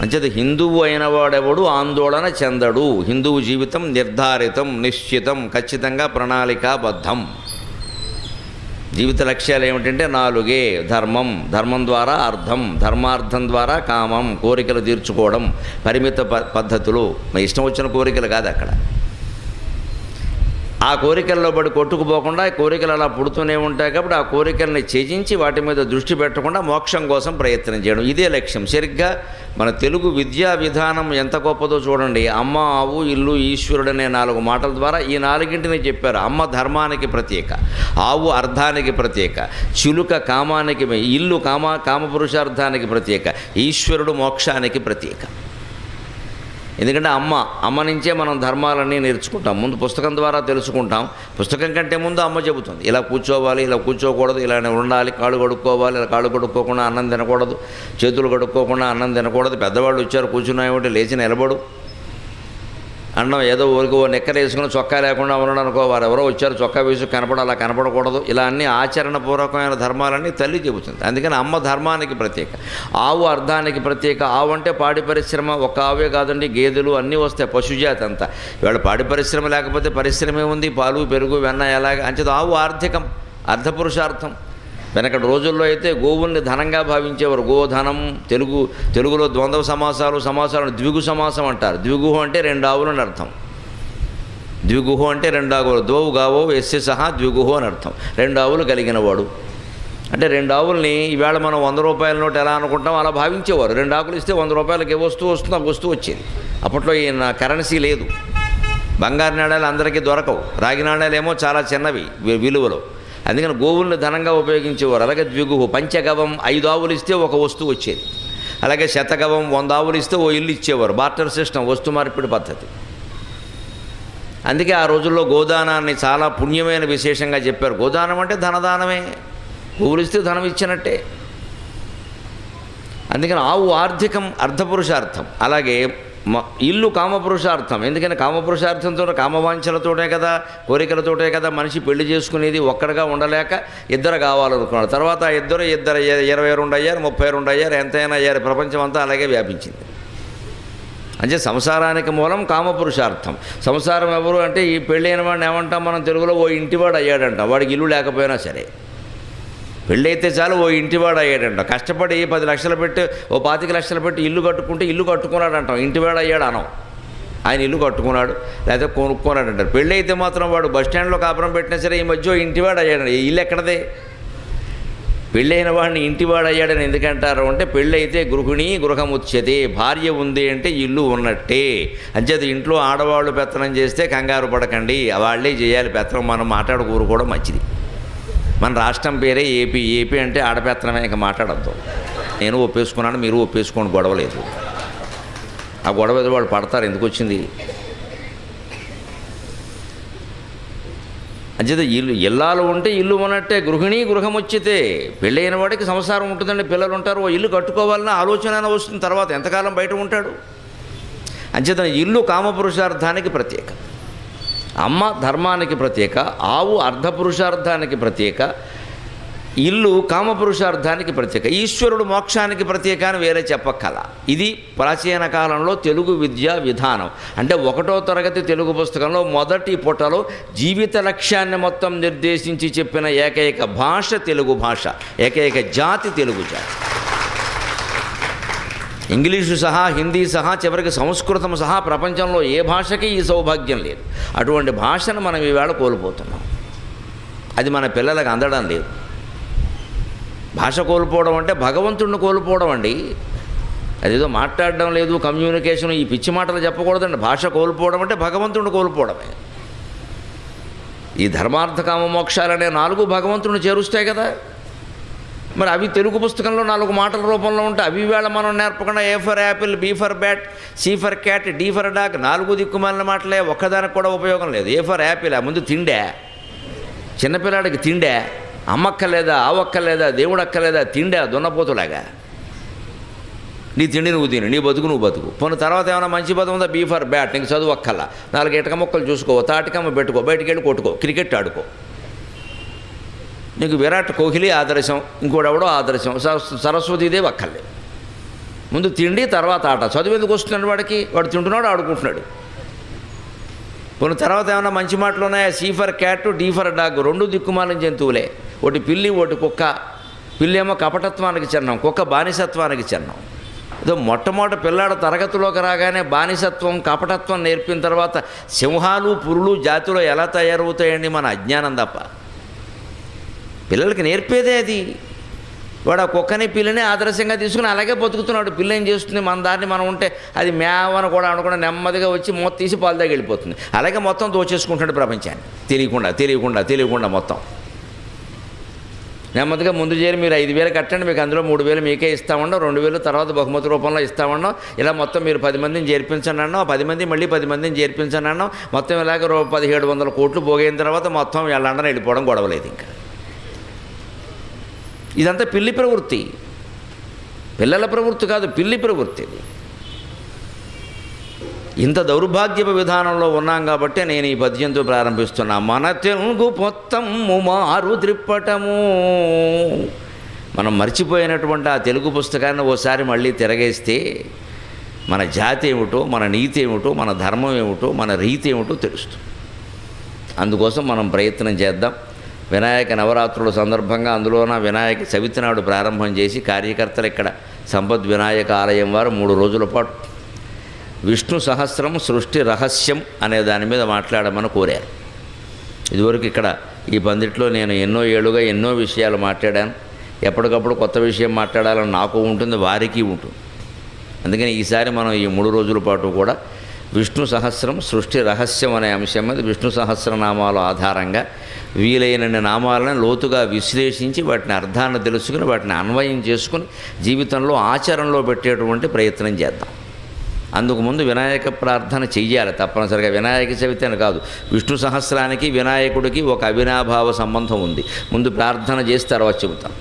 అంచేత హిందువు అయిన వాడెవడు ఆందోళన చెందడు? హిందువు జీవితం నిర్ధారితం నిశ్చితం ఖచ్చితంగా ప్రణాళికాబద్ధం. జీవిత లక్ష్యాలు ఏమిటంటే నాలుగే ధర్మం. ధర్మం ద్వారా అర్థం ధర్మార్థం ద్వారా కామం కోరికలు తీర్చుకోవడం పరిమిత ప పద్ధతులు. మా ఇష్టం వచ్చిన కోరికలు కాదు అక్కడ. ఆ కోరికల్లో పడి కొట్టుకుపోకుండా ఈ కోరికలు అలా పుడుతూనే ఉంటాయి కాబట్టి ఆ కోరికల్ని త్యజించి వాటి మీద దృష్టి పెట్టకుండా మోక్షం కోసం ప్రయత్నం చేయడం. ఇదే లక్ష్యం. సరిగ్గా మన తెలుగు విద్యా విధానం ఎంత గొప్పదో చూడండి. అమ్మ ఆవు ఇల్లు ఈశ్వరుడు అనే నాలుగు మాటల ద్వారా ఈ నాలుగింటిని చెప్పారు. అమ్మ ధర్మానికి ప్రత్యేక ఆవు అర్థానికి ప్రత్యేక చిలుక కామానికి ఇల్లు కామ కామపురుషార్థానికి ప్రత్యేక ఈశ్వరుడు మోక్షానికి ప్రత్యేక. ఎందుకంటే అమ్మ అమ్మ నుంచే మనం ధర్మాలన్నీ నేర్చుకుంటాం. ముందు పుస్తకం ద్వారా తెలుసుకుంటాం. పుస్తకం కంటే ముందు అమ్మ చెబుతుంది. ఇలా కూర్చోవాలి ఇలా కూర్చోకూడదు ఇలా ఉండాలి కాళ్ళు కడుక్కోవాలి ఇలా కాళ్ళు కడుక్కోకుండా అన్నం తినకూడదు చేతులు కడుక్కోకుండా అన్నం తినకూడదు. పెద్దవాళ్ళు వచ్చారు కూర్చున్నాయేమిటి లేచి నిలబడు. అన్నం ఏదో ఊరికి ఓ వేసుకుని చొక్కా లేకుండా ఉండడం అనుకో వారు ఎవరో వచ్చారు చొక్కా వేసి కనపడ అలా కనపడకూడదు. ఇలా అన్ని ఆచరణపూర్వకమైన ధర్మాలన్నీ తల్లి చెబుతుంది. అందుకని అమ్మ ధర్మానికి ప్రత్యేక. ఆవు అర్థానికి ప్రత్యేక. ఆవు అంటే పాడి పరిశ్రమ. ఒక ఆవే కాదండి గేదెలు అన్నీ వస్తాయి పశుజాతి అంతా. ఇవాళ పాడి పరిశ్రమ లేకపోతే పరిశ్రమే ఉంది పాలు పెరుగు వెన్న ఎలాగ? అంచేది ఆవు ఆర్థికం అర్థపురుషార్థం వెనకటి రోజుల్లో అయితే గోవుల్ని ధనంగా భావించేవారు. గోధనం తెలుగు తెలుగులో ద్వంద్వ సమాసాలు సమాసాలను ద్విగు సమాసం అంటారు. ద్విగుహు అంటే రెండు ఆవులు అని అర్థం. ద్విగుహు అంటే రెండు ఆవులు. దోవు గావో ఎస్సె సహా ద్విగుహు అని అర్థం. రెండు ఆవులు కలిగినవాడు. అంటే రెండు ఆవుల్ని ఈవేళ మనం వంద రూపాయల నోటు ఎలా అనుకుంటాం అలా భావించేవారు. రెండు ఆకులు ఇస్తే వంద రూపాయలకి ఏ వస్తువు వస్తుందో ఆ వస్తువు వచ్చేది. అప్పట్లో ఈ కరెన్సీ లేదు. బంగారు నాణాలు అందరికీ దొరకవు. రాగి నాణాలు ఏమో చాలా చిన్నవి వి- విలువలో. అందుకని గోవుల్ని ధనంగా ఉపయోగించేవారు. అలాగే ద్విగుహు పంచగవం ఐదు ఆవులు ఇస్తే ఒక వస్తువు వచ్చేది. అలాగే శతగవం వంద ఆవులు ఇస్తే ఓ ఇల్లు ఇచ్చేవారు. బార్టర్ సిస్టమ్ వస్తు మార్పిడి పద్ధతి. అందుకే ఆ రోజుల్లో గోదానాన్ని చాలా పుణ్యమైన విశేషంగా చెప్పారు. గోదానం అంటే ధనదానమే. గోవులు ఇస్తే ధనం ఇచ్చినట్టే. అందుకని ఆవు ఆర్థికం అర్ధపురుషార్థం. అలాగే ఇల్లు కామపురుషార్థం. ఎందుకని కామపురుషార్థంతో కామవాంఛలతోటే కదా కోరికలతోటే కదా మనిషి పెళ్ళి చేసుకునేది ఒక్కడిగా ఉండలేక ఇద్దరు కావాలనుకున్నాడు. తర్వాత ఇద్దరు ఇద్దరు అయ్యారు ఇరవై రెండు అయ్యారు ముప్పై రెండు అయ్యారు ఎంతైనా అయ్యారు ప్రపంచం అంతా అలాగే వ్యాపించింది. అంటే సంసారానికి మూలం కామపురుషార్థం. సంసారం ఎవరు అంటే ఈ పెళ్ళైన వాడిని ఏమంటాం మనం తెలుగులో? ఓ ఇంటివాడు అయ్యాడంట. వాడికి ఇల్లు లేకపోయినా సరే. పెళ్ళైతే చాలు ఓ ఇంటివాడు అయ్యాడంట కష్టపడి పది లక్షలు పెట్టి ఓ పాతిక లక్షలు పెట్టి ఇల్లు కట్టుకుంటే ఇల్లు కట్టుకున్నాడు అంటాం ఇంటివాడు అయ్యాడు అనం. ఆయన ఇల్లు కట్టుకున్నాడు లేకపోతే కొనుక్కున్నాడు అంటారు పెళ్ళైతే మాత్రం వాడు బస్ స్టాండ్లో కాపురం పెట్టినా సరే ఈ మధ్య ఇంటివాడు అయ్యాడు ఈ ఇల్లు ఎక్కడదే? పెళ్ళైన వాడిని ఇంటివాడు అయ్యాడని ఎందుకంటారు అంటే పెళ్ళైతే గృహిణి గృహముచ్యతే భార్య ఉంది అంటే ఇల్లు ఉన్నట్టే. అంచేది ఇంట్లో ఆడవాళ్ళు పెత్తనం చేస్తే కంగారు పడకండి వాళ్ళే చేయాలి పెత్తనం మనం మాట్లాడుకూరు కూడా మంచిది. మన రాష్ట్రం పేరే ఏపీ. ఏపీ అంటే ఆడపెత్తనమే ఇంకా మాట్లాడద్దు. నేను ఒప్పేసుకున్నాను మీరు ఒప్పేసుకోండి గొడవ లేదు. ఆ గొడవ ఏదో వాళ్ళు పడతారు ఎందుకు వచ్చింది? అంచేత ఇల్లు ఇల్లాలు ఉంటే ఇల్లు ఉన్నట్టే గృహిణి గృహం వచ్చితే పెళ్ళైన వాడికి సంసారం ఉంటుందండి పిల్లలు ఉంటారు ఓ ఇల్లు కట్టుకోవాలన్న ఆలోచన అయినా వస్తుంది తర్వాత ఎంతకాలం బయట ఉంటాడు? అంచేత ఇల్లు కామపురుషార్థానికి ప్రత్యేకం. అమ్మ ధర్మానికి ప్రత్యేక ఆవు అర్ధపురుషార్థానికి ప్రత్యేక ఇల్లు కామపురుషార్థానికి ప్రత్యేక ఈశ్వరుడు మోక్షానికి ప్రత్యేక అని వేరే చెప్పక్కల. ఇది ప్రాచీన కాలంలో తెలుగు విద్యా విధానం. అంటే ఒకటో తరగతి తెలుగు పుస్తకంలో మొదటి పుటలో జీవిత లక్ష్యాన్ని మొత్తం నిర్దేశించి చెప్పిన ఏకైక భాష తెలుగు భాష ఏకైక జాతి తెలుగు జాతి. ఇంగ్లీషు సహా హిందీ సహా చివరికి సంస్కృతం సహా ప్రపంచంలో ఏ భాషకి ఈ సౌభాగ్యం లేదు. అటువంటి భాషను మనం ఈవేళ కోల్పోతున్నాం. అది మన పిల్లలకు అందడం లేదు. భాష కోల్పోవడం అంటే భగవంతుడిని కోల్పోవడం అండి. అదేదో మాట్లాడడం లేదు కమ్యూనికేషన్ ఈ పిచ్చి మాటలు చెప్పకూడదండి. భాష కోల్పోవడం అంటే భగవంతుడిని కోల్పోవడమే. ఈ ధర్మార్థ కామ మోక్షాలనే నాలుగు భగవంతుడిని చేరుస్తాయి కదా. మరి అవి తెలుగు పుస్తకంలో నాలుగు మాటల రూపంలో ఉంటాయి అవి వేళ మనం నేర్పకుండా A for apple B for bat C for cat D for dog నాలుగు దిక్కుమాలిన మాటలే ఒక్కదానికి కూడా ఉపయోగం లేదు. ఏ ఫర్ యాపిల్ ఆ ముందు తిండే. చిన్నపిల్లాడికి తిండే. అమ్మక్కలేదా ఆవక్కలేదా దేవుడు అక్కలేదా తిండే దున్నపోతులాగా. నీ తిండి నువ్వు తిని నీ బతుకు నువ్వు బతుకు. పోను తర్వాత ఏమైనా మంచి పదం ఉందా? బీ ఫర్ బ్యాట్ నీకు చదువు ఒక్కల్లా. నాలుగు ఇటక మొక్కలు చూసుకో తాటికమ్మ పెట్టుకో బయటికి వెళ్ళి కొట్టుకో క్రికెట్ ఆడుకో. నీకు విరాట్ కోహ్లీ ఆదర్శం ఇంకోడెవడో ఆదర్శం. సరస్- సరస్వతీదేవి అక్కర్లే ముందు తిండి తర్వాత ఆట. చదువు ఎందుకు వస్తున్నాడు వాడికి? వాడు తింటున్నాడు ఆడుకుంటున్నాడు. కొన్ని తర్వాత ఏమైనా మంచి మాటలు ఉన్నాయా? C for cat D for dog. రెండు దిక్కుమాలిన జంతువులే. ఒకటి పిల్లి ఒకటి కుక్క. పిల్లేమో కపటత్వానికి చెన్నం కుక్క బానిసత్వానికి చెన్నం ఏదో మొట్టమొదటి పిల్లాడు తరగతిలోకి రాగానే బానిసత్వం కపటత్వం నేర్పిన తర్వాత సింహాలు పురులు జాతిలో ఎలా తయారవుతాయండి మన అజ్ఞానం తప్ప? పిల్లలకి నేర్పేదే అది. వాడు ఆ కుక్కని పిల్లని ఆదర్శంగా తీసుకుని అలాగే బతుకుతున్నాడు. పిల్ల ఏం చేస్తుంది? మన దారిని మనం ఉంటే అది మేవని కూడా అనకుండా నెమ్మదిగా వచ్చి మొత్తం తీసి పాలు దగ్గర వెళ్ళిపోతుంది. అలాగే మొత్తం దోచేసుకుంటాడు ప్రపంచాన్ని. తెలియకుండా తెలియకుండా తెలియకుండా మొత్తం. నెమ్మదిగా ముందు చేరి మీరు ఐదు వేలు కట్టండి మీకు అందులో మూడు వేలు మీకే ఇస్తామండం రెండు వేలు తర్వాత బహుమతి రూపంలో ఇస్తామండం ఇలా మొత్తం మీరు పది మందిని చేర్పించండి అన్నాం పది మంది మళ్ళీ పది మందిని చేర్పించండి అన్నాం. మొత్తం ఇలాగ రూ పదిహేడు వందల కోట్లు పోగైన తర్వాత మొత్తం లండన్ వెళ్ళిపోవడం గొడవలేదు ఇంకా. ఇదంతా పిల్లి ప్రవృత్తి. పిల్లల ప్రవృత్తి కాదు పిల్లి ప్రవృత్తి. ఇంత దౌర్భాగ్యపు విధానంలో ఉన్నాం కాబట్టి నేను ఈ పద్యంతో ప్రారంభిస్తున్నా. మన తెలుగు పొత్తము మారు త్రిప్పటము మనం మర్చిపోయినటువంటి ఆ తెలుగు పుస్తకాన్ని ఓసారి మళ్ళీ తిరగేస్తే మన జాతి ఏమిటో మన నీతి ఏమిటో మన ధర్మం ఏమిటో మన రీతి ఏమిటో తెలుస్తుంది. అందుకోసం మనం ప్రయత్నం చేద్దాం. వినాయక నవరాత్రుల సందర్భంగా అందులోన వినాయక చవితి నాడు ప్రారంభం చేసి కార్యకర్తలు ఇక్కడ సంపద్ వినాయక ఆలయం వారు మూడు రోజుల పాటు. విష్ణు సహస్రం సృష్టి రహస్యం అనే దాని మీద మాట్లాడమని కోరారు. ఇదివరకు ఇక్కడ ఈ పందిట్లో నేను ఎన్నో ఏళ్ళుగా ఎన్నో విషయాలు మాట్లాడాను. ఎప్పటికప్పుడు కొత్త విషయం మాట్లాడాలని నాకు ఉంటుంది వారికి ఉంటుంది. అందుకని ఈసారి మనం ఈ మూడు రోజుల పాటు కూడా విష్ణు సహస్రం సృష్టి రహస్యం అనే అంశం మీద విష్ణు సహస్రనామాల ఆధారంగా వీలైనన్ని నామాలను లోతుగా విశ్లేషించి వాటిని అర్థాన్ని తెలుసుకుని వాటిని అన్వయం చేసుకుని జీవితంలో ఆచరణలో పెట్టేటువంటి ప్రయత్నం చేద్దాం. అందుకు ముందు వినాయక ప్రార్థన చెయ్యాలి తప్పనిసరిగా. వినాయక చవితి అని కాదు విష్ణు సహస్రానికి వినాయకుడికి ఒక అవినాభావ సంబంధం ఉంది. ముందు ప్రార్థన చేసి తర్వాత చెబుతాం.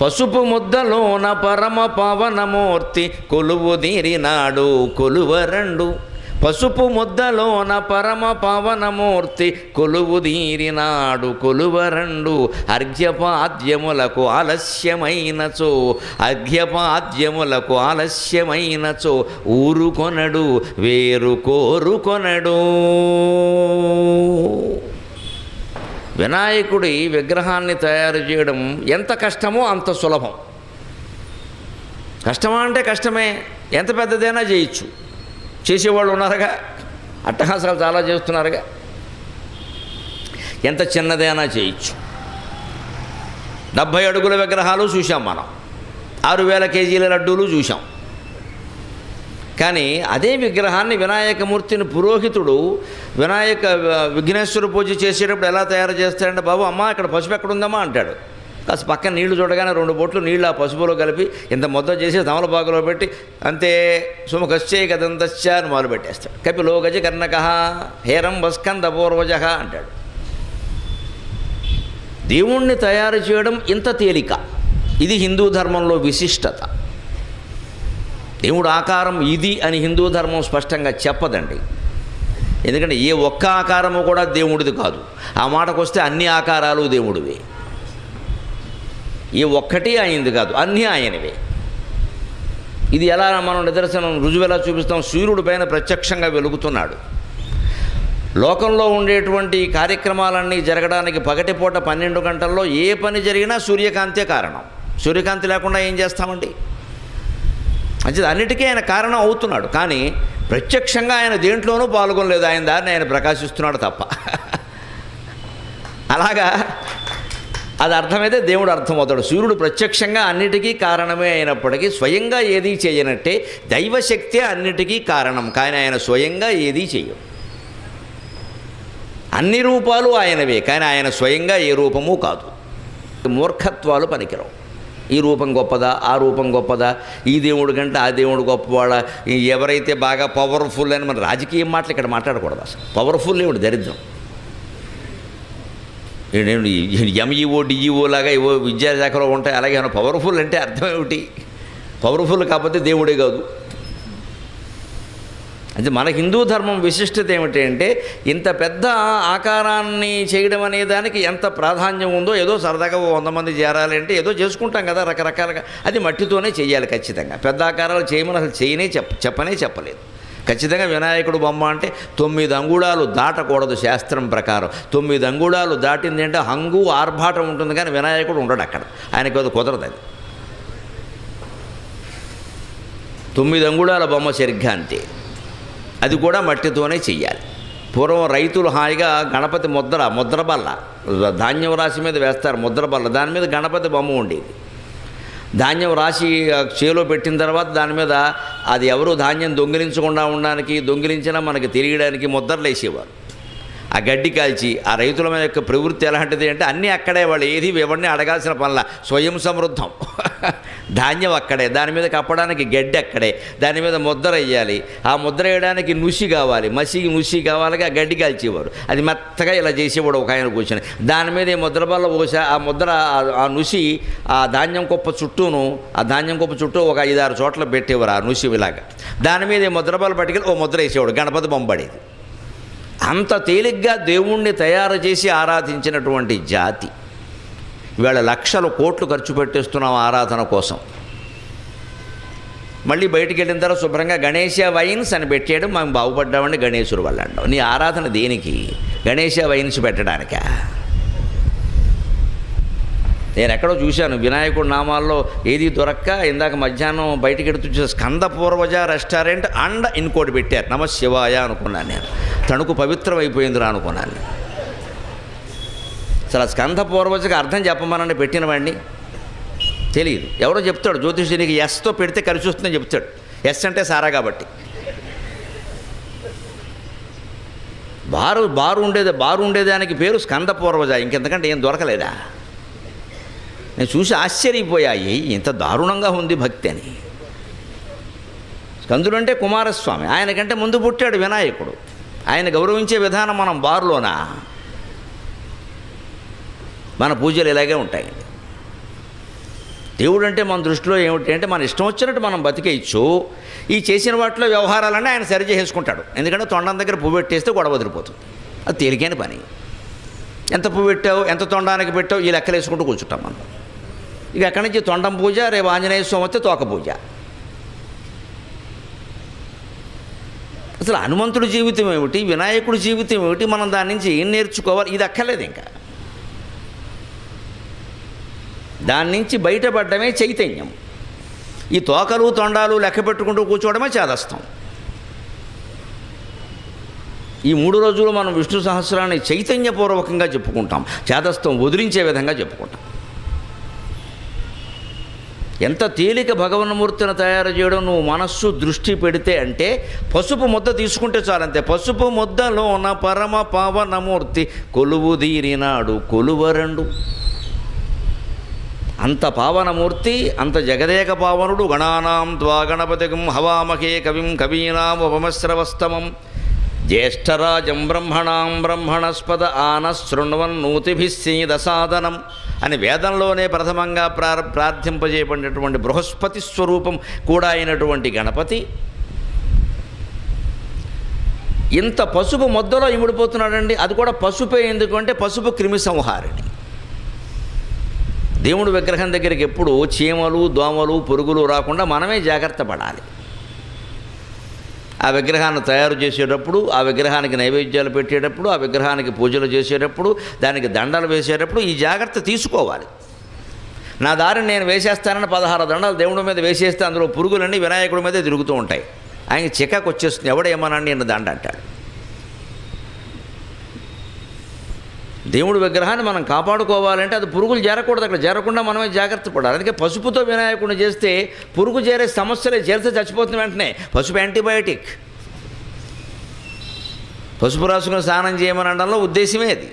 పసుపు ముద్దలోన పరమ పవనమూర్తి కొలువు కొలువ కొలువరండు పసుపు ముద్దలోన పరమ పవనమూర్తి కొలువు తీరినాడు కొలువరండు అర్ఘ్యపాద్యములకు ఆలస్యమైనచో అర్ఘ్యపాద్యములకు ఆలస్యమైనచో ఊరుకొనడు వేరు కోరుకొనడు. వినాయకుడి విగ్రహాన్ని తయారు చేయడం ఎంత కష్టమో అంత సులభం. కష్టమా అంటే కష్టమే ఎంత పెద్దదైనా చేయొచ్చు. చేసేవాళ్ళు ఉన్నారుగా. అట్టహాసాలు చాలా చేస్తున్నారుగా. ఎంత చిన్నదైనా చేయొచ్చు. డెబ్భై అడుగుల విగ్రహాలు చూసాం మనం. ఆరు వేల కేజీల లడ్డూలు చూసాం కానీ అదే విగ్రహాన్ని వినాయకమూర్తిని పురోహితుడు వినాయక విఘ్నేశ్వర పూజ చేసేటప్పుడు ఎలా తయారు చేస్తాడంటే బాబు అమ్మ ఇక్కడ పసుపు ఎక్కడుందమ్మా అంటాడు. కాస్త పక్కన నీళ్ళు చూడగానే రెండు బొట్లు నీళ్ళు ఆ పసుపులో కలిపి ఇంత మొత్తం చేసి తమలపాకులో పెట్టి అంతే సుముఖశ్చే కదంతశ్చ అని మొదలు పెట్టేస్తాడు. కపిలో గజ కర్ణక హేరం వస్కంద పూర్వజ అంటాడు. దేవుణ్ణి తయారు చేయడం ఇంత తేలిక ఇది హిందూ ధర్మంలో విశిష్టత. దేవుడు ఆకారం ఇది అని హిందూ ధర్మం స్పష్టంగా చెప్పదండి. ఎందుకంటే ఏ ఒక్క ఆకారము కూడా దేవుడిది కాదు. ఆ మాటకు వస్తే అన్ని ఆకారాలు దేవుడివే. ఈ ఒక్కటి ఆయనది కాదు అన్నీ ఆయనవే ఇది ఎలా మనం నిదర్శనం రుజువు ఎలా చూపిస్తాం? సూర్యుడు పైన ప్రత్యక్షంగా వెలుగుతున్నాడు. లోకంలో ఉండేటువంటి కార్యక్రమాలన్నీ జరగడానికి పగటిపూట పన్నెండు గంటల్లో ఏ పని జరిగినా సూర్యకాంతే కారణం. సూర్యకాంతి లేకుండా ఏం చేస్తామండి? మంచిది అన్నిటికీ ఆయన కారణం అవుతున్నాడు. కానీ ప్రత్యక్షంగా ఆయన దేంట్లోనూ పాల్గొనలేదు. ఆయన దారిని ఆయన ప్రకాశిస్తున్నాడు తప్ప. అలాగా అది అర్థమైతే దేవుడు అర్థమవుతాడు. సూర్యుడు ప్రత్యక్షంగా అన్నిటికీ కారణమే అయినప్పటికీ స్వయంగా ఏదీ చేయనట్టే దైవశక్తే అన్నిటికీ కారణం. కానీ ఆయన స్వయంగా ఏదీ చేయవు అన్ని రూపాలు ఆయనవే కానీ ఆయన స్వయంగా ఏ రూపము కాదు. మూర్ఖత్వాలు పనికిరావు. ఈ రూపం గొప్పదా? ఆ రూపం గొప్పదా? ఈ దేవుడు కంటే ఆ దేవుడు గొప్పవాడా? ఈ ఎవరైతే బాగా పవర్ఫుల్ అని మన రాజకీయ మాటలు ఇక్కడ మాట్లాడకూడదు అసలు. పవర్ఫుల్ ఏమిటి దరిద్రం. ఎంఈఓ డిఈఓ లాగా ఏవో విద్యాశాఖలో ఉంటాయి. అలాగే ఏమైనా పవర్ఫుల్ అంటే అర్థం ఏమిటి? పవర్ఫుల్ కాకపోతే దేవుడే కాదు. అంటే మన హిందూ ధర్మం విశిష్టత ఏమిటి అంటే ఇంత పెద్ద ఆకారాన్ని చేయడం అనే దానికి ఎంత ప్రాధాన్యం ఉందో ఏదో సరదాగా వంద మంది చేరాలి అంటే ఏదో చేసుకుంటాం కదా రకరకాలుగా. అది మట్టితోనే చేయాలి ఖచ్చితంగా. పెద్ద ఆకారాలు చేయమని అసలు చేయనే చెప్ప చెప్పనే చెప్పలేదు. ఖచ్చితంగా వినాయకుడు బొమ్మ అంటే తొమ్మిది అంగుళాలు దాటకూడదు శాస్త్రం ప్రకారం. తొమ్మిది అంగుళాలు దాటింది అంటే హంగు ఆర్భాటం ఉంటుంది కానీ వినాయకుడు ఉండడు అక్కడ. ఆయనకు అది కుదరదు అది. తొమ్మిది అంగుళాల బొమ్మ సరిగ్గా అంతే అది కూడా మట్టితోనే చెయ్యాలి. పూర్వం రైతులు హాయిగా గణపతి ముద్ర ముద్రబల్ల ధాన్యం రాశి మీద వేస్తారు ముద్రబల్ల. దాని మీద గణపతి బొమ్మ ఉండేది. ధాన్యం రాసి ఆ, చేలో పెట్టిన తర్వాత దాని మీద అది ఎవరు ధాన్యం దొంగిలించకుండా ఉండడానికి దొంగిలించినా మనకి తిరిగడానికి ముద్దర్లు వేసేవారు. ఆ గడ్డి కాల్చి ఆ రైతుల యొక్క ప్రవృత్తి ఎలాంటిది అంటే అన్నీ అక్కడే వాళ్ళు ఏది ఎవరిని అడగాల్సిన పనుల స్వయం సమృద్ధం. ధాన్యం అక్కడే దాని మీద కప్పడానికి గడ్డి అక్కడే దాని మీద ముద్ర వేయాలి. ఆ ముద్ర వేయడానికి నుసి కావాలి. మసిగి నుసి కావాలి ఆ గడ్డి కాల్చేవారు. అది మెత్తగా ఇలా చేసేవాడు ఒక ఆయన కూర్చొని. దాని మీద ఈ ముద్ర బల్ల పోసా ఆ ముద్ర ఆ- ఆ నుసి ఆ ధాన్యం కుప్ప చుట్టూను ఆ ధాన్యం కుప్ప చుట్టూ ఒక ఐదారు చోట్ల పెట్టేవారు ఆ నుసి ఇలాగా. దాని మీద ఈ ముద్ర బల్ల పట్టుకెళ్ళి ఓ ముద్ర వేసేవాడు గణపతి బొమ్మడేది అంత తేలిగ్గా దేవుణ్ణి తయారు చేసి ఆరాధించినటువంటి జాతి. ఇవాళ లక్షల కోట్లు ఖర్చు పెట్టేస్తున్నాం ఆరాధన కోసం. మళ్ళీ బయటికి వెళ్ళిన తర్వాత శుభ్రంగా గణేష వైన్స్ అని పెట్టేయడం మేము బాగుపడ్డామండి గణేశుడు వల్ల అంటాం. నీ ఆరాధన దేనికి? గణేష వైన్స్ పెట్టడానికా? నేను ఎక్కడో చూశాను వినాయకుడి నామాల్లో ఏది దొరక్క ఇందాక మధ్యాహ్నం బయటికి ఎడుతూ చూసా స్కంద పూర్వజ రెస్టారెంట్ అండ్ ఇంకోటి పెట్టారు. నమ శివాయ అనుకున్నాను నేను. తణుకు పవిత్రం అయిపోయిందిరా అనుకున్నాను నేను. అసలు స్కంధ స్కంద అర్థం చెప్పమనని పెట్టిన వాడిని. తెలియదు ఎవరో చెప్తాడు జ్యోతిషునికి ఎస్తో పెడితే కలిసి వస్తుందని చెప్తాడు. ఎస్ అంటే సారా కాబట్టి. బారు బారు ఉండేది బారు ఉండేదానికి పేరు స్కంద పూర్వజ ఇంకెంతకంటే ఏం దొరకలేదా? నేను చూసి ఆశ్చర్యపోయాయి ఇంత దారుణంగా ఉంది భక్తి అని. స్కందుడు అంటే కుమారస్వామి ఆయనకంటే ముందు పుట్టాడు వినాయకుడు. ఆయన గౌరవించే విధానం మనం బారులోనా? మన పూజలు ఇలాగే ఉంటాయి. దేవుడు అంటే మన దృష్టిలో ఏమిటి అంటే మన ఇష్టం వచ్చినట్టు మనం బతికేయచ్చు. ఈ చేసిన వాటిలో వ్యవహారాలన్నీ ఆయన సరి చేసుకుంటాడు ఎందుకంటే తొండం దగ్గర పువ్వు పెట్టేస్తే గొడవ వదిలిపోతుంది. అది తేలికైన పని. ఎంత పువ్వు పెట్టావు ఎంత తొండానికి పెట్టావు ఈ లెక్కలు వేసుకుంటూ కూర్చుంటాం మనం. ఇక అక్కడి నుంచి తొండం పూజ రేపు ఆంజనేయ స్వామి వస్తే తోక పూజ. అసలు హనుమంతుడి జీవితం ఏమిటి వినాయకుడి జీవితం ఏమిటి మనం దాని నుంచి ఏం నేర్చుకోవాలి ఇది అక్కర్లేదు ఇంకా. దాని నుంచి బయటపడడమే చైతన్యం. ఈ తోకలు తొండాలు లెక్క పెట్టుకుంటూ కూర్చోవడమే చేదస్తాం. ఈ మూడు రోజులు మనం విష్ణు సహస్రాన్ని చైతన్యపూర్వకంగా చెప్పుకుంటాం. చేదస్తం వదిలించే విధంగా చెప్పుకుంటాం. ఎంత తేలిక భగవన్మూర్తిని తయారు చేయడం నువ్వు మనస్సు దృష్టి పెడితే అంటే పసుపు ముద్ద తీసుకుంటే చాలంతే. పసుపు ముద్దలో ఉన్న పరమ పావనమూర్తి కొలువు దీరినాడు కొలువరండు. అంత పావనమూర్తి అంత జగదేక పావనుడు గణానాం ద్వా గణపతిగం హవామహే కవిం కవీనాం ఉపమశ్రవస్తమం జ్యేష్ఠరాజం బ్రహ్మణాం బ్రహ్మణస్పద ఆన శృణ్వన్నూతిభిస్సీదసాదనం అని వేదంలోనే ప్రథమంగా ప్రార్ ప్రార్థింపజేయబడినటువంటి బృహస్పతి స్వరూపం కూడా అయినటువంటి గణపతి. ఇంత పసుపు మొద్దలో ఇమిడిపోతున్నాడండి. అది కూడా పసుపే ఎందుకంటే పసుపు క్రిమి సంహారిణి దేవుడు విగ్రహం దగ్గరికి ఎప్పుడు చీమలు దోమలు పురుగులు రాకుండా మనమే జాగ్రత్త పడాలి. ఆ విగ్రహాన్ని తయారు చేసేటప్పుడు ఆ విగ్రహానికి నైవేద్యాలు పెట్టేటప్పుడు ఆ విగ్రహానికి పూజలు చేసేటప్పుడు దానికి దండలు వేసేటప్పుడు ఈ జాగ్రత్త తీసుకోవాలి. నా దారిని నేను వేసేస్తానని పదహారు దండలు దేవుడి మీద వేసేస్తే అందులో పురుగులన్నీ వినాయకుడి మీదే తిరుగుతూ ఉంటాయి. ఆయన చికాకు వచ్చేస్తుంది ఎవడేమనండి నేను దండ అంటాడు దేవుడి విగ్రహాన్ని మనం కాపాడుకోవాలంటే అది పురుగులు చేరకూడదు అక్కడ చేరకుండా మనమే జాగ్రత్త పడాలి. అందుకే పసుపుతో వినాయకుడిని చేస్తే పురుగు చేరే సమస్యలే చేరితే చచ్చిపోతుంది వెంటనే. పసుపు యాంటీబయాటిక్. పసుపు రాసుకుని స్నానం చేయమని అనడంలో ఉద్దేశమే అది.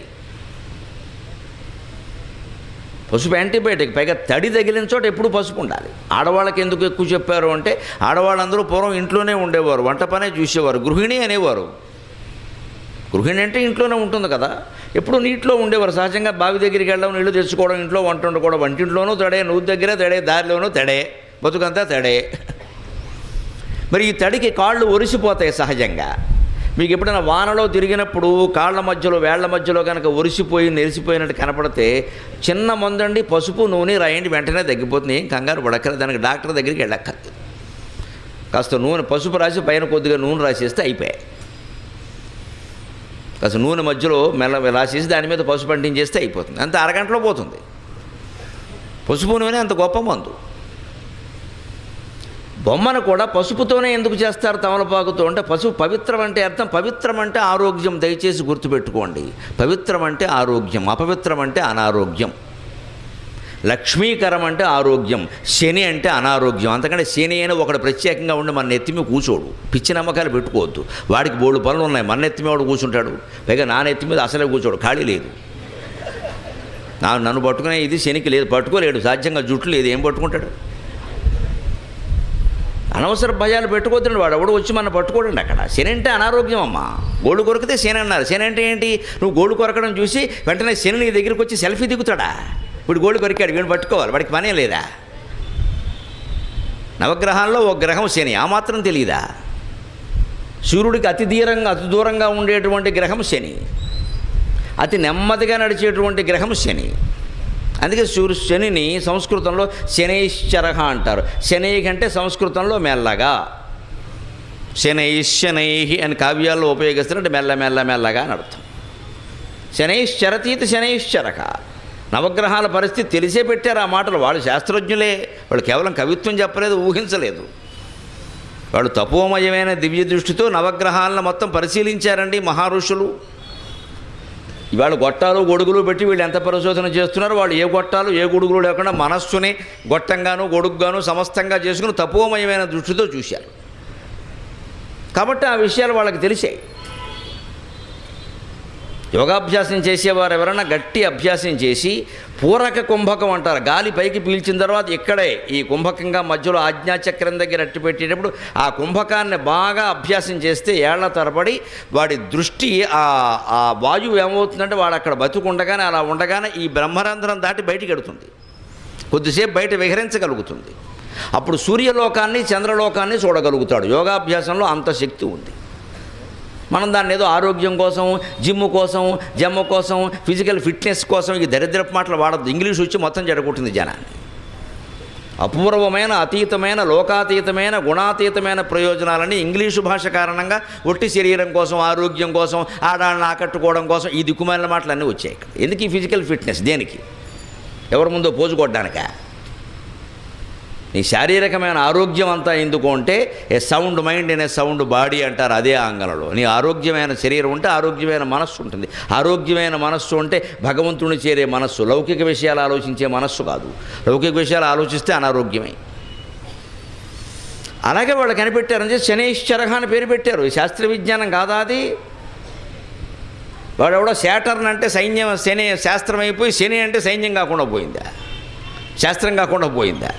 పసుపు యాంటీబయాటిక్. పైగా తడి తగిలిన చోట ఎప్పుడు పసుపు ఉండాలి. ఆడవాళ్ళకి ఎందుకు ఎక్కువ చెప్పారు అంటే ఆడవాళ్ళందరూ పూర్వం ఇంట్లోనే ఉండేవారు వంట పనే చూసేవారు గృహిణి అనేవారు. గృహిణి అంటే ఇంట్లోనే ఉంటుంది కదా. ఎప్పుడు నీటిలో ఉండేవారు. సహజంగా బావి దగ్గరికి వెళ్ళడం నీళ్ళు తెచ్చుకోవడం ఇంట్లో వంట వండుకోవడం వంటింట్లోనూ తడే నువ్వు దగ్గరే తడే దారిలోనూ తడే బతుకంతా తడే. మరి ఈ తడికి కాళ్ళు ఒరిసిపోతాయి సహజంగా. మీకు ఎప్పుడైనా వానలో తిరిగినప్పుడు కాళ్ళ మధ్యలో వేళ్ళ మధ్యలో కనుక ఒరిసిపోయి నెరిసిపోయినట్టు కనపడితే చిన్న మందండి పసుపు నూనె రాయండి వెంటనే తగ్గిపోతుంది. ఏం కంగారు పడక్కర దానికి డాక్టర్ దగ్గరికి వెళ్ళక్కర్లేదు. కాస్త నూనె పసుపు రాసి పైన కొద్దిగా నూనె రాసేస్తే అయిపోయాయి. కాస్త నూనె మధ్యలో మెల్ల రాసేసి దాని మీద పసుపు అంటించేస్తే అయిపోతుంది. అంత అరగంటలో పోతుంది. పసుపు నూనె అంత గొప్ప మందు. బొమ్మను కూడా పసుపుతోనే ఎందుకు చేస్తారు తమలపాకుతో అంటే పసుపు పవిత్రం అంటే అర్థం. పవిత్రం అంటే ఆరోగ్యం. దయచేసి గుర్తుపెట్టుకోండి. పవిత్రం అంటే ఆరోగ్యం. అపవిత్రం అంటే అనారోగ్యం. లక్ష్మీకరం అంటే ఆరోగ్యం శని అంటే అనారోగ్యం. అంతకంటే శని అయినా ఒకడు ప్రత్యేకంగా ఉండి మన నెత్తిమి కూర్చోడు. పిచ్చి నమ్మకాలు పెట్టుకోవద్దు. వాడికి బోళ్ళు పనులు ఉన్నాయి మన నెత్తిమి వాడు కూర్చుంటాడు. పైగా నా నెత్తి మీద అసలే కూర్చోడు ఖాళీ లేదు. నా నన్ను పట్టుకునే ఇది శనికి లేదు పట్టుకోలేడు సాధ్యంగా జుట్టు లేదు ఏం పట్టుకుంటాడు? అనవసర భయాలు పెట్టుకోవద్దండి వాడు ఎవడు వచ్చి మన పట్టుకోడండి అక్కడ. శని అంటే అనారోగ్యం అమ్మా. గోళ్ళు కొరికితే శని అన్నారు. శని అంటే ఏంటి? నువ్వు గోళ్ళు కొరకడం చూసి వెంటనే శని నీ దగ్గరికి వచ్చి సెల్ఫీ దిగుతాడా? ఇప్పుడు గోళ్ళు కొరికాడు వీడిని పట్టుకోవాలి. వాడికి పనే లేదా? నవగ్రహాల్లో ఒక గ్రహం శని ఆ మాత్రం తెలియదా సూర్యుడికి అతి తీరంగా అతి దూరంగా ఉండేటువంటి గ్రహం శని. అతి నెమ్మదిగా నడిచేటువంటి గ్రహం శని. అందుకే సూర్య శనిని సంస్కృతంలో శనైశ్చరహ అంటారు. శనై కంటే సంస్కృతంలో మెల్లగా. శనైశ్శనై అని కావ్యాల్లో ఉపయోగిస్తున్నట్టు మెల్ల మెల్ల మెల్లగా అని అర్థం. శనైశ్చరతీత శనైశ్చరక నవగ్రహాల పరిస్థితి తెలిసే పెట్టారు ఆ మాటలు. వాళ్ళు శాస్త్రజ్ఞులే. వాళ్ళు కేవలం కవిత్వం చెప్పలేదు ఊహించలేదు. వాళ్ళు తపోమయమైన దివ్య దృష్టితో నవగ్రహాలను మొత్తం పరిశీలించారండి మహారుషులు. ఇవాళ గొట్టాలు గొడుగులు పెట్టి వీళ్ళు ఎంత పరిశోధన చేస్తున్నారో? వాళ్ళు ఏ గొట్టాలు ఏ గొడుగులు లేకుండా మనస్సుని గొట్టంగాను గొడుగ్గాను సమస్తంగా చేసుకుని తపోమయమైన దృష్టితో చూశారు. కాబట్టి ఆ విషయాలు వాళ్ళకి తెలిసాయి. యోగాభ్యాసం చేసేవారు ఎవరైనా గట్టి అభ్యాసం చేసి పూరక కుంభకం అంటారు. గాలి పైకి పీల్చిన తర్వాత ఇక్కడే ఈ కుంభకంగా మధ్యలో ఆజ్ఞాచక్రం దగ్గర అట్టి పెట్టేటప్పుడు ఆ కుంభకాన్ని బాగా అభ్యాసం చేస్తే ఏళ్ళ తరబడి వాడి దృష్టి ఆ ఆ వాయువు ఏమవుతుందంటే వాడు అక్కడ బతుకుండగానే అలా ఉండగానే ఈ బ్రహ్మరంధ్రం దాటి బయటికి ఎడుతుంది. కొద్దిసేపు బయట విహరించగలుగుతుంది. అప్పుడు సూర్యలోకాన్ని చంద్రలోకాన్ని చూడగలుగుతాడు. యోగాభ్యాసంలో అంత శక్తి ఉంది. మనం దాన్ని ఏదో ఆరోగ్యం కోసం జిమ్ కోసం జమ్మ కోసం ఫిజికల్ ఫిట్నెస్ కోసం ఈ దరిద్రపు మాటలు వాడద్దు. ఇంగ్లీష్ వచ్చి మొత్తం జడగొట్టింది జనాన్ని. అపూర్వమైన అతీతమైన లోకాతీతమైన గుణాతీతమైన ప్రయోజనాలని ఇంగ్లీషు భాష కారణంగా ఒట్టి శరీరం కోసం ఆరోగ్యం కోసం ఆడాళ్ళని ఆకట్టుకోవడం కోసం ఈ దిక్కుమాలిన మాటలు అన్నీ వచ్చాయి ఇక్కడ. ఎందుకు ఈ ఫిజికల్ ఫిట్నెస్ దేనికి? ఎవరి ముందో పోజు కొట్టడానికా? నీ శారీరకమైన ఆరోగ్యం అంతా ఎందుకు అంటే ఏ సౌండ్ మైండ్ అనే సౌండ్ బాడీ అంటారు అదే ఆంగలలో. నీ ఆరోగ్యమైన శరీరం ఉంటే ఆరోగ్యమైన మనస్సు ఉంటుంది. ఆరోగ్యమైన మనస్సు అంటే భగవంతుని చేరే మనస్సు. లౌకిక విషయాలు ఆలోచించే మనస్సు కాదు. లౌకిక విషయాలు ఆలోచిస్తే అనారోగ్యమే. అలాగే వాళ్ళు కనిపెట్టారని చెప్పి శనైశ్చరహ అని పేరు పెట్టారు. శాస్త్ర విజ్ఞానం కాదా అది? వాడెవడో శాటర్న్ అంటే సైన్యం శని శాస్త్రం అయిపోయి శని అంటే సైన్యం కాకుండా పోయిందా? శాస్త్రం కాకుండా పోయిందా?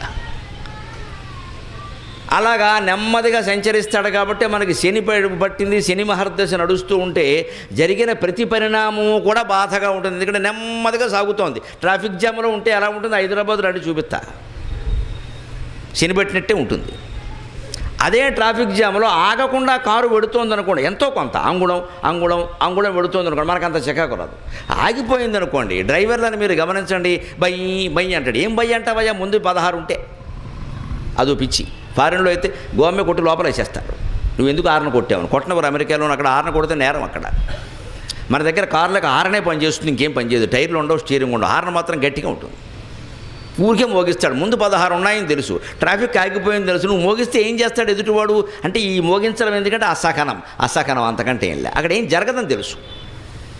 అలాగా నెమ్మదిగా సంచరిస్తాడు కాబట్టి మనకి శని పట్టింది. శని మహర్దశ నడుస్తూ ఉంటే జరిగిన ప్రతి పరిణామము కూడా బాధగా ఉంటుంది. ఎందుకంటే నెమ్మదిగా సాగుతోంది. ట్రాఫిక్ జామ్లో ఉంటే ఎలా ఉంటుంది? హైదరాబాద్ రండి చూపిస్తా. శని పెట్టినట్టే ఉంటుంది. అదే ట్రాఫిక్ జామ్లో ఆగకుండా కారు వెడుతోంది అనుకోండి. ఎంతో కొంత. అంగుళం అంగుళం అంగుళం వెడుతోంది అనుకోండి. మనకు అంత చికాకు రాదు. ఆగిపోయింది అనుకోండి. డ్రైవర్లను మీరు గమనించండి. బై బై అంటాడు. ఏం బై అంటావయ్యా? ముందు పదహారు ఉంటే. అదో పిచ్చి. ఫారెన్లో అయితే గోమే కొట్టి లోపల వేసేస్తారు. నువ్వు ఎందుకు ఆరణ కొట్టావు? కొట్టినవారు అమెరికాలో అక్కడ ఆరణ కొడితే నేరం అక్కడ. మన దగ్గర కార్లకు ఆరనే పనిచేస్తుంది ఇంకేం పనిచేయదు టైర్లు ఉండవు స్టీరింగ్ ఉండవు. ఆరణ మాత్రం గట్టిగా ఉంటుంది. ఊరికే మోగిస్తాడు. ముందు పదహారు ఉన్నాయని తెలుసు. ట్రాఫిక్ ఆగిపోయింది తెలుసు. నువ్వు మోగిస్తే ఏం చేస్తాడు ఎదుటివాడు? అంటే ఈ మోగించడం ఎందుకంటే అసహనం. అసహనం అంతకంటే ఏం లే అక్కడ ఏం జరగదని తెలుసు.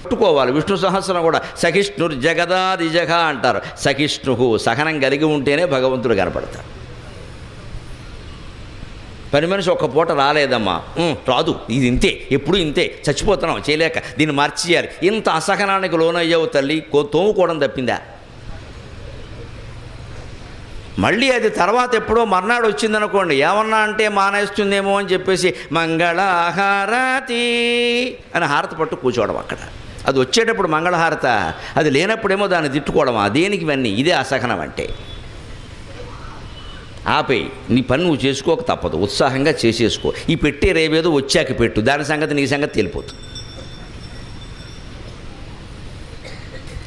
పట్టుకోవాలి విష్ణు సహస్రం కూడా సహిష్ణుర్ జగదాదిజగ అంటారు. సహిష్ణు సహనం కలిగి ఉంటేనే భగవంతుడు కనపడతాడు. పని మనిషి ఒక్క పూట రాలేదమ్మా. రాదు. ఇది ఇంతే. ఎప్పుడు ఇంతే. చచ్చిపోతున్నాం చేయలేక. దీన్ని మార్చేయాలి. ఇంత అసహనానికి లోనయ్యావు తల్లి. కో తోముకోవడం తప్పిందా? మళ్ళీ అది తర్వాత ఎప్పుడో మర్నాడు వచ్చిందనుకోండి. ఏమన్నా అంటే మానేస్తుందేమో అని చెప్పేసి మంగళహారతి అని హారతి పట్టు కూర్చోవడం అక్కడ. అది వచ్చేటప్పుడు మంగళహారత. అది లేనప్పుడేమో దాన్ని తిట్టుకోవడమా? దేనికి ఇవన్నీ? ఇదే అసహనం అంటే. ఆపేయి నీ పని నువ్వు చేసుకోక తప్పదు ఉత్సాహంగా చేసేసుకో. ఈ పెట్టే రేవేదో వచ్చాక పెట్టు దాని సంగతి నీ సంగతి తెలిపోతుంది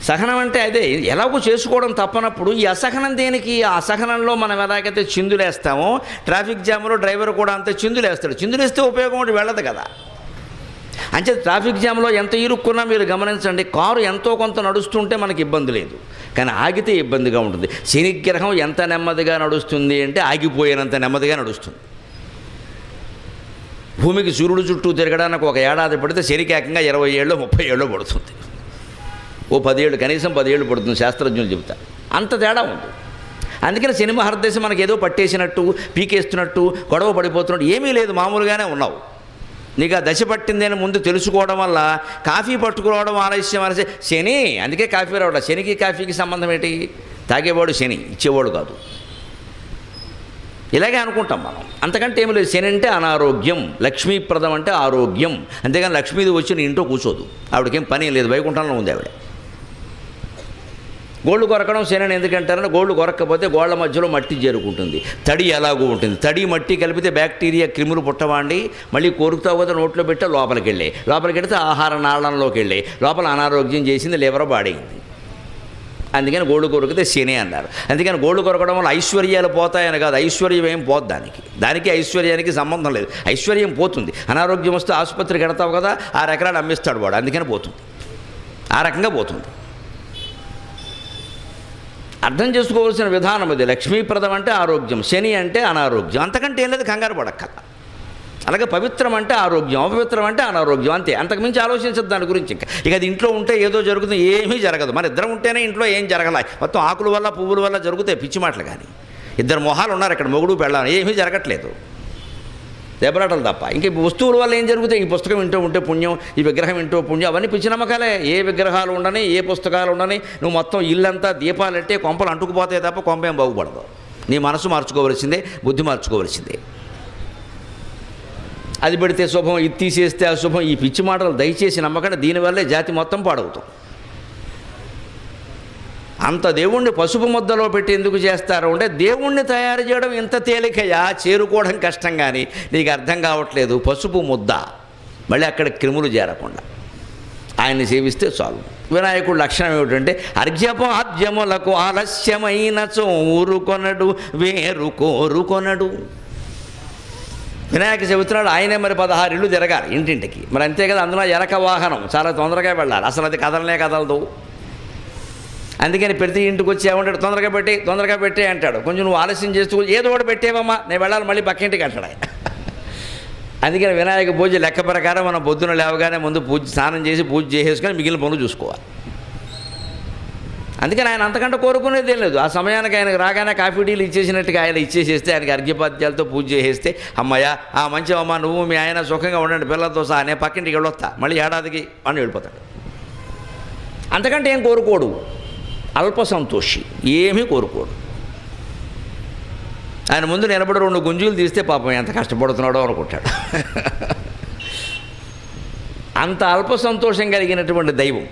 సహనం అంటే అదే ఎలాగో చేసుకోవడం తప్పనప్పుడు ఈ అసహనం దేనికి? ఆ అసహనంలో మనం ఎలాగైతే చిందులేస్తామో ట్రాఫిక్ జామ్లో డ్రైవర్ కూడా అంతే చిందులేస్తాడు. చిందులేస్తే ఉపయోగం ఒకటి వెళ్ళదు కదా. అంటే ట్రాఫిక్ జామ్లో ఎంత ఇరుక్కున్నా మీరు గమనించండి కారు ఎంతో కొంత నడుస్తుంటే మనకి ఇబ్బంది లేదు. కానీ ఆగితే ఇబ్బందిగా ఉంటుంది. శనిగ్రహం ఎంత నెమ్మదిగా నడుస్తుంది అంటే ఆగిపోయినంత నెమ్మదిగా నడుస్తుంది. భూమికి సూర్యుడు చుట్టూ తిరగడానికి ఒక ఏడాది పడితే శనికేకంగా ఇరవై ఏళ్ళు ముప్పై ఏళ్ళు పడుతుంది. ఓ పదేళ్ళు కనీసం పదేళ్ళు పడుతుంది శాస్త్రజ్ఞులు చెబుతా అంత తేడా ఉంది. అందుకని సినిమా హరదేశం మనకి ఏదో పట్టేసినట్టు పీకేస్తున్నట్టు గొడవ పడిపోతున్నట్టు ఏమీ లేదు మామూలుగానే ఉన్నావు. నీకు ఆ దశ పట్టింది అని ముందు తెలుసుకోవడం వల్ల కాఫీ పట్టుకోవడం ఆలస్యం అనేసి శని అందుకే కాఫీ రావడం శనికి కాఫీకి సంబంధం ఏంటి? తాగేవాడు శని ఇచ్చేవాడు కాదు. ఇలాగే అనుకుంటాం మనం. అంతకంటే ఏమి లేదు. శని అంటే అనారోగ్యం లక్ష్మీప్రదం అంటే ఆరోగ్యం. అంతేగాని లక్ష్మీది వచ్చి నీ ఇంట్లో కూర్చోదు. ఆవిడకేం పని లేదు. వైకుంఠంలో ఉంది ఆవిడ. గోళ్ళు కొరకడం శనని ఎందుకంటారని గోళ్ళు కొరక్కపోతే గోళ్ళ మధ్యలో మట్టి చేరుకుంటుంది. తడి ఎలాగూ ఉంటుంది. తడి మట్టి కలిపితే బ్యాక్టీరియా క్రిములు పుట్టవాండి. మళ్ళీ కోరుకుతా పోతే నోట్లో పెట్టే లోపలికి వెళ్ళే లోపలికి వెళితే ఆహార నాళంలోకి వెళ్ళే లోపల అనారోగ్యం చేసింది లివర్ బాడైంది. అందుకని గోళ్ళు కొరికితే శని అన్నారు. అందుకని గోళ్ళు కొరకడం వల్ల ఐశ్వర్యాలు పోతాయని కాదు ఐశ్వర్యం ఏం పోదు దానికి. దానికి ఐశ్వర్యానికి సంబంధం లేదు. ఐశ్వర్యం పోతుంది. అనారోగ్యం వస్తే ఆసుపత్రికి వెడతావు కదా ఆ రకరాలు అమ్మిస్తాడు వాడు. అందుకని పోతుంది. ఆ రకంగా పోతుంది. అర్థం చేసుకోవాల్సిన విధానం ఇది లక్ష్మీప్రదం అంటే ఆరోగ్యం శని అంటే అనారోగ్యం. అంతకంటే ఏం లేదు కంగారు పడక్కల అలాగే పవిత్రం అంటే ఆరోగ్యం అపవిత్రం అంటే అనారోగ్యం అంతే. అంతకుమించి ఆలోచించదు దాని గురించి ఇంకా. ఇక అది ఇంట్లో ఉంటే ఏదో జరుగుతుంది ఏమీ జరగదు. మన ఇద్దరం ఉంటేనే ఇంట్లో ఏం జరగల. మొత్తం ఆకుల వల్ల పువ్వుల వల్ల జరుగుతాయి పిచ్చి మాటలు కానీ. ఇద్దరు మొహాలు ఉన్నారు ఇక్కడ మొగుడు పెళ్ళాలి ఏమీ జరగట్లేదు. దెబ్బలాటలు తప్ప. ఇంక వస్తువుల వల్ల ఏం జరుగుతాయి? ఈ పుస్తకం వింటూ ఉంటే పుణ్యం ఈ విగ్రహం వింటూ పుణ్యం అవన్నీ పిచ్చి నమ్మకాలే. ఏ విగ్రహాలు ఉండని ఏ పుస్తకాలు ఉండని నువ్వు మొత్తం ఇల్లంతా దీపాలెట్టే కొంపలు అంటుకుపోతాయి తప్ప కొంపేం బాగుపడదు. నీ మనసు మార్చుకోవలసిందే బుద్ధి మార్చుకోవలసిందే. అది పెడితే శుభం ఇది తీసేస్తే అశుభం ఈ పిచ్చి మాటలు దయచేసి నమ్మకండి. దీనివల్లే జాతి మొత్తం పాడవుతాం అంత దేవుణ్ణి పసుపు ముద్దలో పెట్టి ఎందుకు చేస్తారు? అంటే దేవుణ్ణి తయారు చేయడం ఇంత తేలికయా? చేరుకోవడం కష్టం కానీ నీకు అర్థం కావట్లేదు. పసుపు ముద్ద. మళ్ళీ అక్కడ క్రిములు చేరకుండా. ఆయన్ని సేవిస్తే చాలు. వినాయకుడు లక్షణం ఏమిటంటే అర్ఘ్యపాద్యములకు ఆలస్యమైన ఊరుకొనడు వేరు కోరుకొనడు వినాయక చెబుతున్నాడు ఆయనే మరి పదహారు ఇళ్ళు తిరగాలి ఇంటింటికి. మరి అంతే కదా అందులో ఎలక వాహనం. చాలా తొందరగా వెళ్ళాలి. అసలు అది కదలనే కదలదు. అందుకని ప్రతి ఇంటికి వచ్చి ఏమంటాడు? తొందరగా పెట్టి తొందరగా పెట్టే అంటాడు. కొంచెం నువ్వు ఆలస్యం చేస్తూ ఏదో ఒకటి పెట్టేవమ్మా నేను వెళ్ళాలి మళ్ళీ పక్కింటికి అంటాడు ఆయన. అందుకని వినాయక పూజ లెక్క ప్రకారం మనం పొద్దున లేవగానే ముందు పూజ స్నానం చేసి పూజ చేసేసుకొని మిగిలిన పనులు చూసుకోవాలి. అందుకని ఆయన అంతకంటే కోరుకునేది ఏం లేదు. ఆ సమయానికి ఆయనకు రాగానే కాఫీ టీలు ఇచ్చేసినట్టుగా ఆయన ఇచ్చేసేస్తే ఆయనకి అర్ఘ్యపాద్యాలతో పూజ చేసేస్తే అమ్మయ్య ఆ మంచి అమ్మ నువ్వు మీ ఆయన సుఖంగా ఉండండి పిల్లలతో సహా నేను పక్కింటికి వెళ్ళొస్తా మళ్ళీ ఏడాదికి అని వెళ్ళిపోతాడు. అంతకంటే ఏం కోరుకోడు. అల్ప సంతోషి ఏమీ కోరుకోడు. ఆయన ముందు నిలబడి రెండు గుంజులు తీస్తే పాపం ఎంత కష్టపడుతున్నాడో అనుకుంటాడు. అంత అల్ప సంతోషం కలిగినటువంటి దైవం.